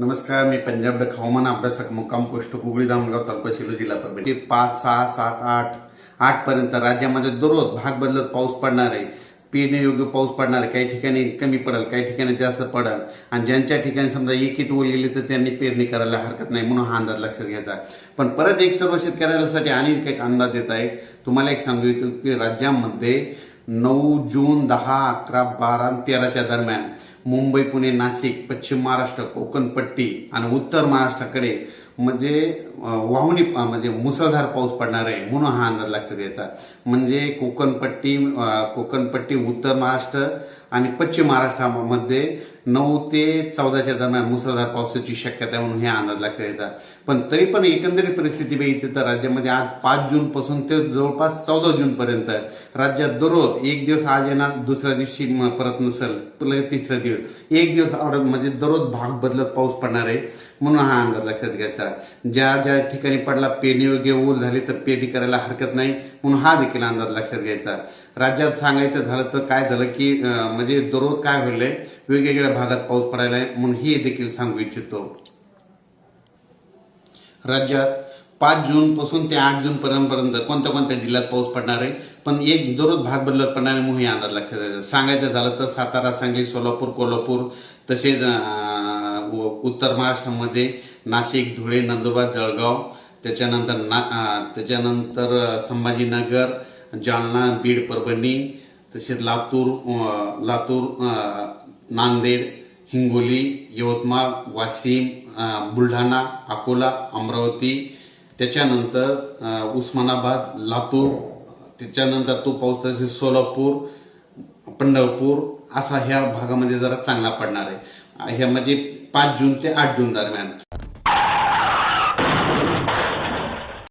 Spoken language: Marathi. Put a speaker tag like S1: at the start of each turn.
S1: नमस्कार मी पंजाब डक हवामान अभ्यासक मुक्काम पोस्ट कुगळी दामगाव तालुका शिलो जिल्हा परभणी. ते पाच सहा सात आठ आठ पर्यंत राज्यामध्ये दररोज भाग बदलत पाऊस पडणार आहे. पेरणी योग्य पाऊस पडणार आहे. काही ठिकाणी कमी पडेल काही ठिकाणी जास्त पडेल. आणि ज्यांच्या ठिकाणी समजा एकीत ओढलेली तर त्यांनी पेरणी करायला हरकत नाही म्हणून हा अंदाज लक्षात घ्यायचा. पण परत एक सर्व शेतकऱ्यांसाठी आणि एक अंदाज देत आहे. तुम्हाला एक सांगू इच्छितो की राज्यामध्ये नऊ जून दहा अकरा बारा तेराच्या दरम्यान मुंबई पुणे नाशिक पश्चिम महाराष्ट्र कोकणपट्टी आणि उत्तर महाराष्ट्राकडे म्हणजे वाहुनी म्हणजे मुसळधार पाऊस पडणार आहे म्हणून हा अंदाज लक्षात घ्यायचा म्हणजे कोकणपट्टी कोकणपट्टी उत्तर महाराष्ट्र आणि पश्चिम महाराष्ट्रामध्ये नऊ ते चौदाच्या दरम्यान मुसळधार पावसाची शक्यता आहे म्हणून हे अंदाज लक्षात घ्यायचा पण तरी पण एकंदरीत परिस्थिती बघितली तर राज्यामध्ये आज पाच जूनपासून ते जवळपास चौदा जूनपर्यंत राज्यात दररोज एक दिवस आज येणार दुसऱ्या दिवशी परत नसेल तिसरा दिवस एक दिवस आवडत म्हणजे दररोज भाग बदलत पाऊस पडणार आहे. म्हणून हा अंदाज लक्षात घ्यायचा. ज्या ज्या ठिकाणी पडला पेरणी वगैरे ऊल झाली तर पेरणी करायला हरकत नाही. म्हणून हा देखील अंदाज लक्षात घ्यायचा. राज्यात सांगायचं झालं तर काय झालं की म्हणजे दररोज काय होईल वेगवेगळ्या भागात पाऊस पडायला आहे म्हणून हे देखील सांगू इच्छितो. राज्यात पाच जूनपासून ते आठ जून पर्यंतपर्यंत कोणत्या कोणत्या जिल्ह्यात पाऊस पडणार आहे? पण एक दररोज भाग बदलत पडणार आहे म्हणून हे अंदाज लक्षात द्यायचा सांगायचं झालं तर सातारा सांगली सोलापूर कोल्हापूर तसेच उत्तर महाराष्ट्रामध्ये नाशिक धुळे नंदुरबार जळगाव त्याच्यानंतर ना त्याच्यानंतर संभाजीनगर जालना बीड परभणी तसेच लातूर लातूर नांदेड हिंगोली यवतमाळ वाशिम बुलढाणा अकोला अमरावती त्याच्यानंतर उस्मानाबाद लातूर त्याच्यानंतर तो पाऊस तसेच सोलापूर पंढरपूर असा ह्या भागामध्ये जरा चांगला पडणार आहे. ह्या म्हणजे पाच जून ते आठ जून दरम्यान.